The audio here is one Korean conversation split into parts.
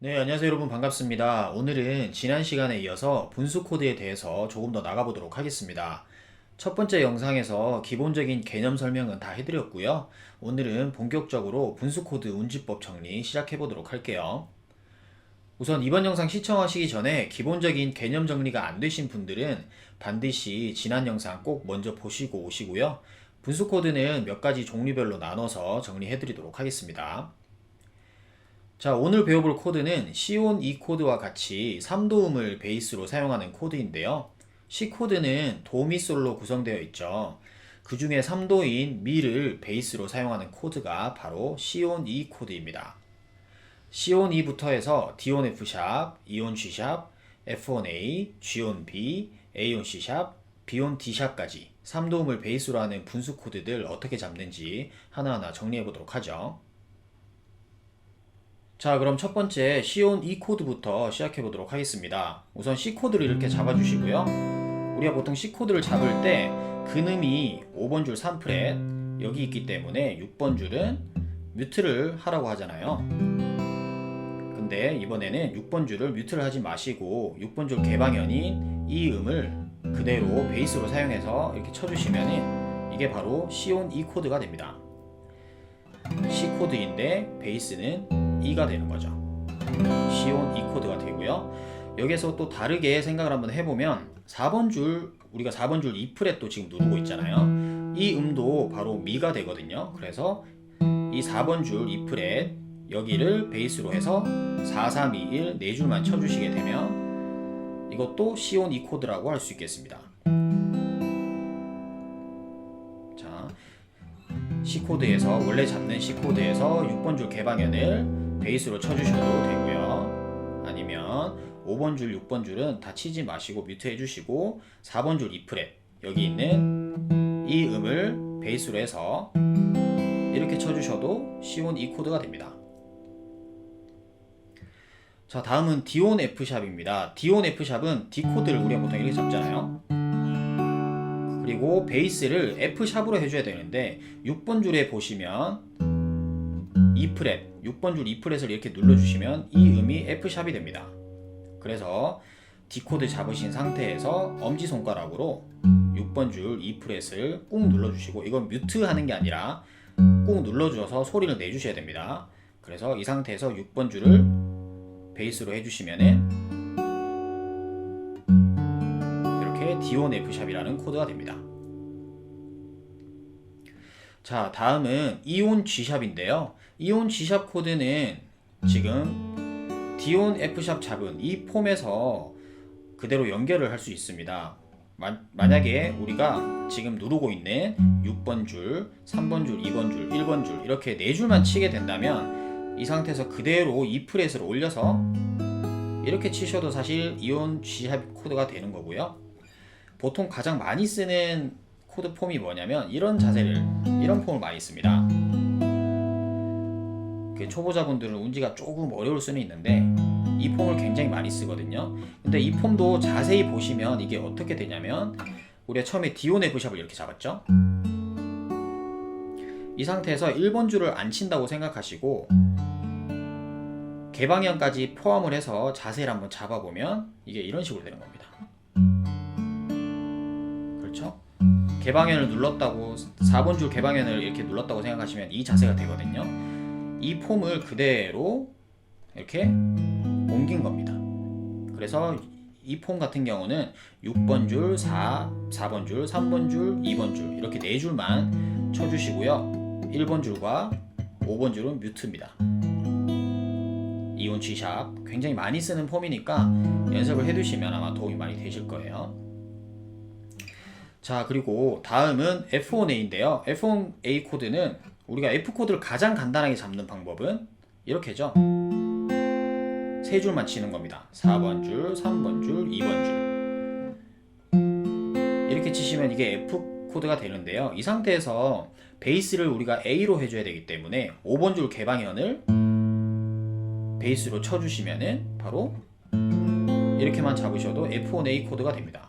네, 안녕하세요 여러분 반갑습니다. 오늘은 지난 시간에 이어서 분수 코드에 대해서 조금 더 나가보도록 하겠습니다. 첫 번째 영상에서 기본적인 개념 설명은 다 해드렸고요. 오늘은 본격적으로 분수 코드 운지법 정리 시작해보도록 할게요. 우선 이번 영상 시청하시기 전에 기본적인 개념 정리가 안 되신 분들은 반드시 지난 영상 꼭 먼저 보시고 오시고요. 분수 코드는 몇 가지 종류별로 나눠서 정리해드리도록 하겠습니다. 자, 오늘 배워볼 코드는 시온 E 코드와 같이 3도음을 베이스로 사용하는 코드인데요. C 코드는 도미솔로 구성되어 있죠. 그 중에 3도인 미를 베이스로 사용하는 코드가 바로 시온 E 코드입니다. C온 E부터 해서 D온 F 샵, E온 G 샵, F온 A, G온 B, A온 C 샵, B온 D 샵까지 3도음을 베이스로 하는 분수 코드들 어떻게 잡는지 하나하나 정리해 보도록 하죠. 자, 그럼 첫 번째 C온 E 코드부터 시작해 보도록 하겠습니다. 우선 C 코드를 이렇게 잡아 주시고요. 우리가 보통 C 코드를 잡을 때 근음이 5번 줄 3프렛 여기 있기 때문에 6번 줄은 뮤트를 하라고 하잖아요. 근데 이번에는 6번 줄을 뮤트를 하지 마시고 6번 줄 개방현인 이 음을 그대로 베이스로 사용해서 이렇게 쳐주시면 이게 바로 C온 E 코드가 됩니다. C 코드인데 베이스는 E가 되는 거죠. C온 E 코드가 되고요. 여기서 또 다르게 생각을 한번 해보면 4번 줄 우리가 4번 줄 E 프렛 도 지금 누르고 있잖아요. 이 음도 바로 미가 되거든요. 그래서 이 4번 줄 E 프렛 여기를 베이스로 해서 4, 3, 2, 1 네 줄만 쳐주시게 되면 이것도 C온 E 코드라고 할 수 있겠습니다. 자, C 코드에서 원래 잡는 C 코드에서 6번 줄 개방현을 베이스로 쳐주셔도 되고요. 아니면 5번 줄, 6번 줄은 다 치지 마시고 뮤트 해주시고 4번 줄 E 프렛 여기 있는 이 음을 베이스로 해서 이렇게 쳐주셔도 C온 E 코드가 됩니다. 자, 다음은 D온 F 샵입니다. D온 F 샵은 D 코드를 우리가 보통 이렇게 잡잖아요. 그리고 베이스를 F 샵으로 해줘야 되는데 6번 줄에 보시면 E 프렛, 6번 줄 E 프렛을 이렇게 눌러주시면 이 음이 F 샵이 됩니다. 그래서 D 코드 잡으신 상태에서 엄지 손가락으로 6번 줄 E 프렛을 꾹 눌러주시고 이건 뮤트 하는 게 아니라 꾹 눌러주셔서 소리를 내주셔야 됩니다. 그래서 이 상태에서 6번 줄을 베이스로 해주시면은 이렇게 D1 F 샵이라는 코드가 됩니다. 자, 다음은 이온 G 샵인데요. 이온 G 샵 코드는 지금 D1 F 샵 잡은 이 폼에서 그대로 연결을 할 수 있습니다. 마, 만약에 우리가 지금 누르고 있는 6번 줄, 3번 줄, 2번 줄, 1번 줄 이렇게 네 줄만 치게 된다면 이 상태에서 그대로 E 프렛을 올려서 이렇게 치셔도 사실 이온 G 샵 코드가 되는 거고요. 보통 가장 많이 쓰는 코드 폼이 뭐냐면 이런 자세를 이런 폼을 많이 씁니다. 그 초보자분들은 운지가 조금 어려울 수는 있는데 이 폼을 굉장히 많이 쓰거든요. 근데 이 폼도 자세히 보시면 이게 어떻게 되냐면 우리가 처음에 디온 F 샵을 이렇게 잡았죠. 이 상태에서 1번 줄을 안 친다고 생각하시고 개방현까지 포함을 해서 자세를 한번 잡아보면 이게 이런 식으로 되는 겁니다. 개방현을 눌렀다고 4번 줄 개방현을 이렇게 눌렀다고 생각하시면 이 자세가 되거든요. 이 폼을 그대로 이렇게 옮긴 겁니다. 그래서 이 폼 같은 경우는 6번 줄, 4, 4번 줄, 3번 줄, 2번 줄 이렇게 네 줄만 쳐주시고요. 1번 줄과 5번 줄은 뮤트입니다. 이온 G샵 굉장히 많이 쓰는 폼이니까 연습을 해두시면 아마 도움이 많이 되실 거예요. 자 그리고 다음은 F1A인데요. F1A 코드는 우리가 F 코드를 가장 간단하게 잡는 방법은 이렇게죠. 세 줄만 치는 겁니다. 4번 줄, 3번 줄, 2번 줄. 이렇게 치시면 이게 F 코드가 되는데요. 이 상태에서 베이스를 우리가 A로 해줘야 되기 때문에 5번 줄 개방현을 베이스로 쳐주시면은 바로 이렇게만 잡으셔도 F1A 코드가 됩니다.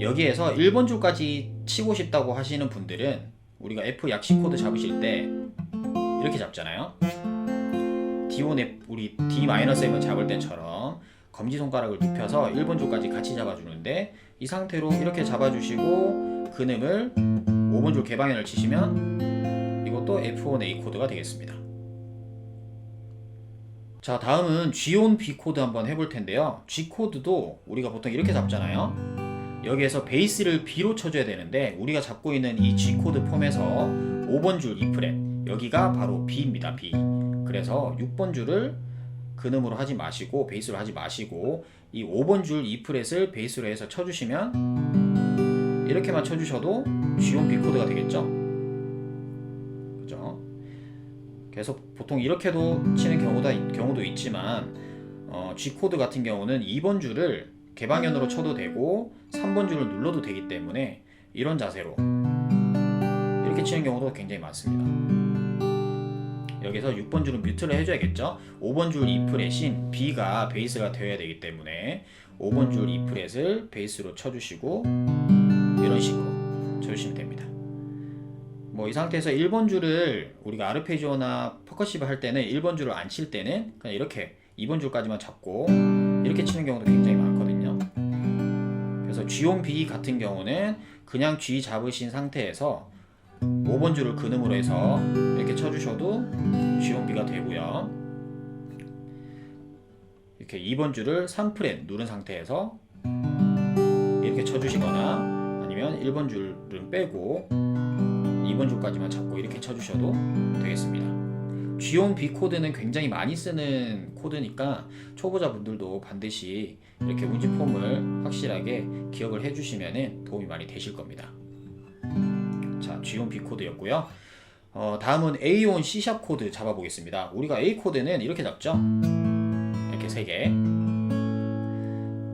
여기에서 1번 줄까지 치고 싶다고 하시는 분들은 우리가 F 약시 코드 잡으실 때 이렇게 잡잖아요. D1 F 우리 D-M을 잡을 때처럼 검지 손가락을 눕혀서 1번 줄까지 같이 잡아주는데 이 상태로 이렇게 잡아주시고 근음을 5번 줄 개방현을 치시면 이것도 F1A 코드가 되겠습니다. 자 다음은 G온 B 코드 한번 해볼 텐데요. G 코드도 우리가 보통 이렇게 잡잖아요. 여기에서 베이스를 B로 쳐줘야 되는데 우리가 잡고 있는 이 G 코드 폼에서 5번 줄 E 프렛 여기가 바로 B입니다. B. 그래서 6번 줄을 근음으로 하지 마시고 베이스로 하지 마시고 이 5번 줄 E 프렛을 베이스로 해서 쳐주시면 이렇게만 쳐주셔도 G온 B 코드가 되겠죠. 그죠? 그래서 보통 이렇게도 치는 경우도, 경우도 있지만 어, G 코드 같은 경우는 2번 줄을 개방현으로 쳐도 되고 3번 줄을 눌러도 되기 때문에 이런 자세로 이렇게 치는 경우도 굉장히 많습니다. 여기서 6번 줄은 뮤트를 해줘야겠죠. 5번 줄 E 프렛인 B가 베이스가 되어야 되기 때문에 5번 줄 E 프렛을 베이스로 쳐주시고 이런 식으로 쳐주시면 됩니다. 뭐 이 상태에서 1번 줄을 우리가 아르페지오나 퍼커시브 할 때는 1번 줄을 안 칠 때는 그냥 이렇게 2번 줄까지만 잡고 이렇게 치는 경우도 굉장히 많거든요. G온 B 같은 경우는 그냥 G 잡으신 상태에서 5번 줄을 근음으로 해서 이렇게 쳐주셔도 G온 B가 되고요. 이렇게 2번 줄을 3프렛 누른 상태에서 이렇게 쳐주시거나 아니면 1번 줄은 빼고 2번 줄까지만 잡고 이렇게 쳐주셔도 되겠습니다. G온 B 코드는 굉장히 많이 쓰는 코드니까 초보자분들도 반드시 이렇게 운지 폼을 확실하게 기억을 해주시면 도움이 많이 되실 겁니다. 자, G온 B 코드였고요. 어, 다음은 A온 C 샵 코드 잡아보겠습니다. 우리가 A 코드는 이렇게 잡죠. 이렇게 세 개.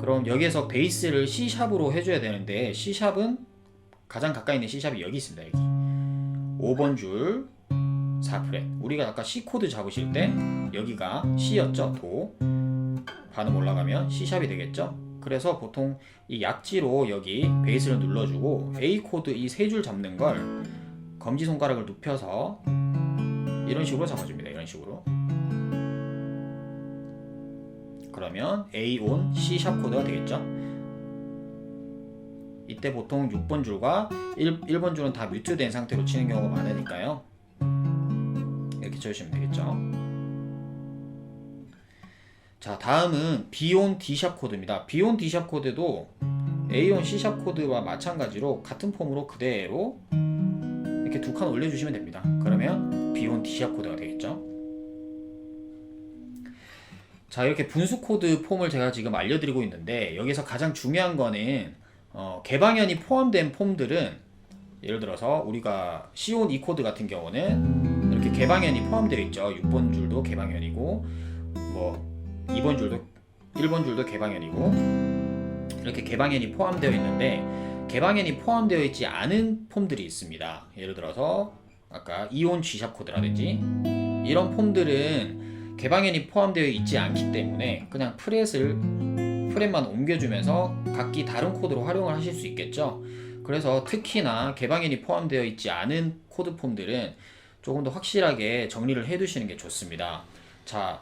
그럼 여기에서 베이스를 C 샵으로 해줘야 되는데 C 샵은 가장 가까이 있는 C 여기 있습니다. 여기 5번 줄 4프렛. 우리가 아까 C 코드 잡으실 때 여기가 C였죠. 도. 반음 올라가면 C 샵이 되겠죠. 그래서 보통 이 약지로 여기 베이스를 눌러주고 A 코드 이 세 줄 잡는 걸 검지 손가락을 눕혀서 이런 식으로 잡아줍니다. 이런 식으로. 그러면 A 온 C 샵 코드가 되겠죠. 이때 보통 6번 줄과 1, 1번 줄은 다 뮤트된 상태로 치는 경우가 많으니까요. 쳐주시면 되겠죠. 자, 다음은 B온 D샵 코드입니다. B온 D샵 코드도 A온 C샵 코드와 마찬가지로 같은 폼으로 그대로 이렇게 두 칸 올려주시면 됩니다. 그러면 B온 D샵 코드가 되겠죠. 자, 이렇게 분수 코드 폼을 제가 지금 알려드리고 있는데 여기서 가장 중요한 거는 어, 개방현이 포함된 폼들은 예를 들어서 우리가 C5 E 코드 같은 경우는 이렇게 개방현이 포함되어 있죠. 6번 줄도 개방현이고 뭐 2번 줄도 1번 줄도 개방현이고 이렇게 개방현이 포함되어 있는데 개방현이 포함되어 있지 않은 폼들이 있습니다. 예를 들어서 아까 이온 G샵 코드라든지 이런 폼들은 개방현이 포함되어 있지 않기 때문에 그냥 프렛을 프렛만 옮겨주면서 각기 다른 코드로 활용을 하실 수 있겠죠. 그래서 특히나 개방현이 포함되어 있지 않은 코드 폼들은 조금 더 확실하게 정리를 해 두시는 게 좋습니다. 자,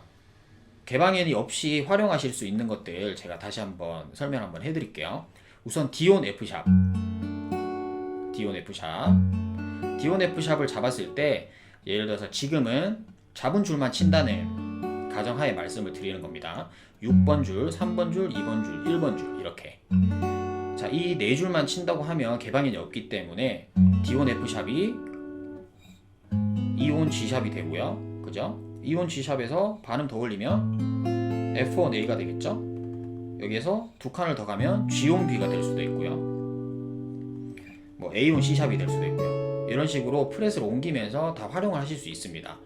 개방현이 없이 활용하실 수 있는 것들 제가 다시 한번 설명 한번 해 드릴게요. 우선 디온 F샵. 디온 F샵. 디온 F샵을 잡았을 때 예를 들어서 지금은 잡은 줄만 친다는 가정하에 말씀을 드리는 겁니다. 6번 줄, 3번 줄, 2번 줄, 1번 줄 이렇게. 자, 이 네 줄만 친다고 하면 개방현이 없기 때문에 D1 F샵이 E1 G샵이 되고요. 그죠? E1 G샵에서 반음 더 올리면 F1 A가 되겠죠? 여기에서 두 칸을 더 가면 G1 B가 될 수도 있고요. 뭐 A1 C샵이 될 수도 있고요. 이런 식으로 프렛을 옮기면서 다 활용을 하실 수 있습니다.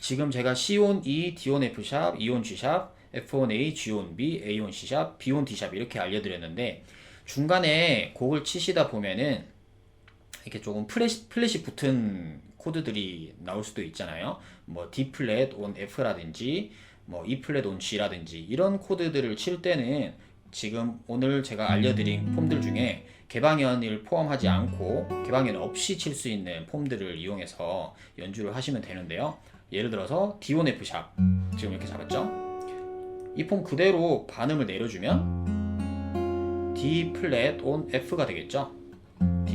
지금 제가 C1 E, D1 F샵, E1 G샵, F1 A, G1 B, A1 C샵, B1 D샵 이렇게 알려드렸는데 중간에 곡을 치시다 보면은 이렇게 조금 플랫, 플랫이 붙은 코드들이 나올 수도 있잖아요. 뭐 D 플랫 온 F라든지 뭐 E 플랫 온 G라든지 이런 코드들을 칠 때는 지금 오늘 제가 알려드린 폼들 중에 개방현을 포함하지 않고 개방현 없이 칠 수 있는 폼들을 이용해서 연주를 하시면 되는데요. 예를 들어서 D1 F샵 지금 이렇게 잡았죠? 이 폼 그대로 반음을 내려주면 D 플랫 온 F가 되겠죠?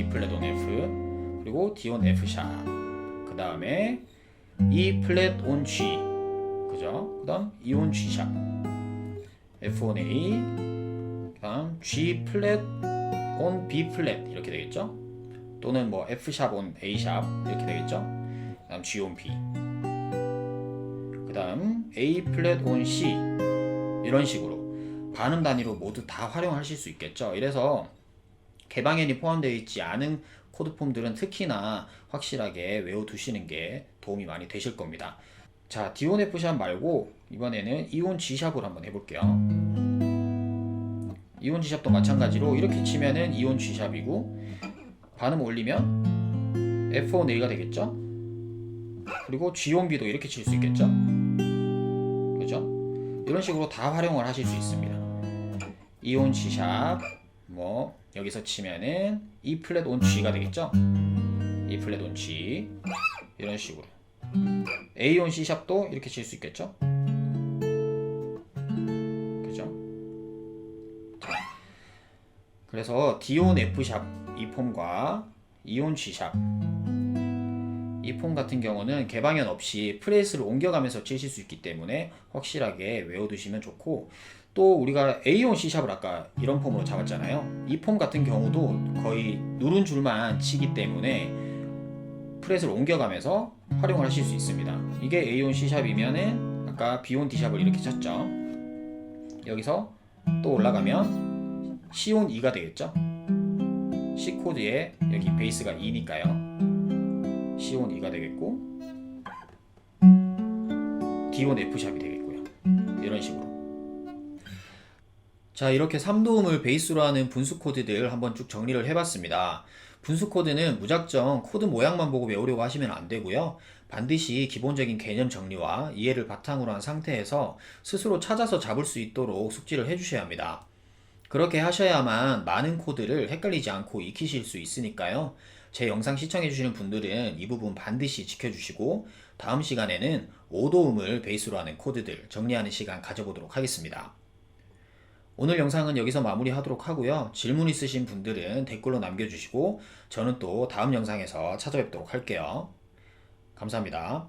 D 플랫 온 F 그리고 D 온 F 샵. 그 다음에 E 플랫 온 G 그죠? 그 다음 E 온 G 샵. F 온 A 그 다음 G 플랫 온 B 플랫 이렇게 되겠죠? 또는 뭐 F 샵온 A 샵 이렇게 되겠죠? 그 다음 G 온 B 그 다음 A 플랫 온 C 이런 식으로 반음 단위로 모두 다 활용하실 수 있겠죠. 이래서 개방현이 포함되어 있지 않은 코드 폼들은 특히나 확실하게 외워두시는 게 도움이 많이 되실 겁니다. 자, 디온 F 샵 말고 이번에는 이온 G 샵을 한번 해볼게요. 이온 G 샵도 마찬가지로 이렇게 치면은 이온 G 샵이고 반음 올리면 F1 A가 되겠죠? 그리고 G1 B도 이렇게 칠 수 있겠죠? 그죠? 이런 식으로 다 활용을 하실 수 있습니다. 이온 G 샵, 뭐 여기서 치면은 E 플랫 온 G가 되겠죠? E 플랫 온 G 이런 식으로 A 온 C 샵도 이렇게 칠 수 있겠죠? 그죠? 자, 그래서 D 온 F 샵이 폼과 E 온 G 샵 이폼 같은 경우는 개방현 없이 프레스를 옮겨가면서 치실 수 있기 때문에 확실하게 외워두시면 좋고 또 우리가 A온 C샵을 아까 이런 폼으로 잡았잖아요. 이 폼 같은 경우도 거의 누른 줄만 치기 때문에 프렛을 옮겨가면서 활용을 하실 수 있습니다. 이게 A온 C샵이면은 아까 B온 D샵을 이렇게 쳤죠. 여기서 또 올라가면 C온 E가 되겠죠. C 코드에 여기 베이스가 E니까요. C온 E가 되겠고 D온 F샵이 되겠고요. 이런 식으로. 자, 이렇게 3도음을 베이스로 하는 분수 코드들 한번 쭉 정리를 해봤습니다. 분수 코드는 무작정 코드 모양만 보고 외우려고 하시면 안 되고요. 반드시 기본적인 개념 정리와 이해를 바탕으로 한 상태에서 스스로 찾아서 잡을 수 있도록 숙지를 해주셔야 합니다. 그렇게 하셔야만 많은 코드를 헷갈리지 않고 익히실 수 있으니까요. 제 영상 시청해주시는 분들은 이 부분 반드시 지켜주시고 다음 시간에는 5도음을 베이스로 하는 코드들 정리하는 시간 가져보도록 하겠습니다. 오늘 영상은 여기서 마무리하도록 하고요. 질문 있으신 분들은 댓글로 남겨주시고 저는 또 다음 영상에서 찾아뵙도록 할게요. 감사합니다.